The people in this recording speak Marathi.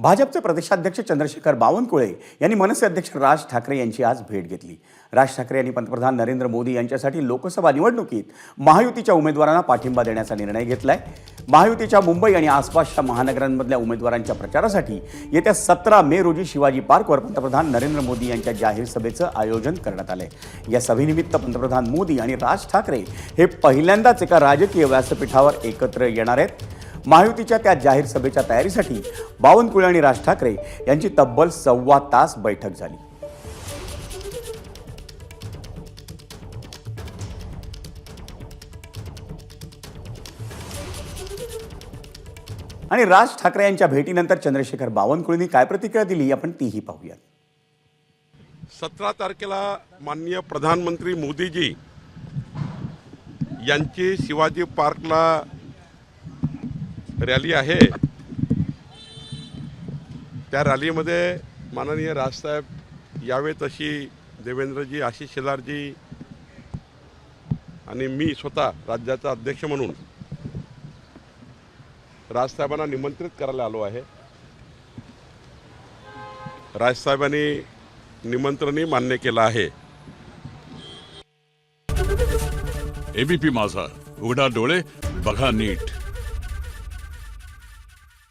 भाजपचे प्रदेशाध्यक्ष चंद्रशेखर बावनकुळे यांनी मनसे अध्यक्ष राज ठाकरे यांची आज भेट घेतली. राज ठाकरे यांनी पंतप्रधान नरेंद्र मोदी यांच्यासाठी लोकसभा निवडणुकीत महायुतीच्या उमेदवारांना पाठिंबा देण्याचा निर्णय घेतलाय. महायुतीच्या मुंबई आणि आसपासच्या महानगरांमधल्या उमेदवारांच्या प्रचारासाठी येत्या सतरा मे रोजी शिवाजी पार्कवर पंतप्रधान नरेंद्र मोदी यांच्या जाहीर सभेचं आयोजन करण्यात आलंय. या सभेनिमित्त पंतप्रधान मोदी आणि राज ठाकरे हे पहिल्यांदाच एका राजकीय व्यासपीठावर एकत्र येणार आहेत. महायुतीच्या त्या जाहीर सभेच्या तयारीसाठी बावनकुळे आणि राज ठाकरे यांची तब्बल सव्वा तास बैठक झाली. आणि राज ठाकरे यांच्या भेटीनंतर चंद्रशेखर बावनकुळेंनी काय प्रतिक्रिया दिली आपण तीही पाहूयात. सतरा तारखेला माननीय प्रधानमंत्री मोदीजी यांची शिवाजी पार्कला रॅली आहे. त्या रॅलीमध्ये माननीय राजसाहेब यावे तशी देवेंद्रजी आशिष शेलारजी आणि मी स्वतः राज्याचा अध्यक्ष म्हणून राजसाहेबांना निमंत्रित करायला आलो आहे. राजसाहेबांनी निमंत्रणही मान्य केलं आहे. एबीपी माझा. उघडा डोळे बघा नीट.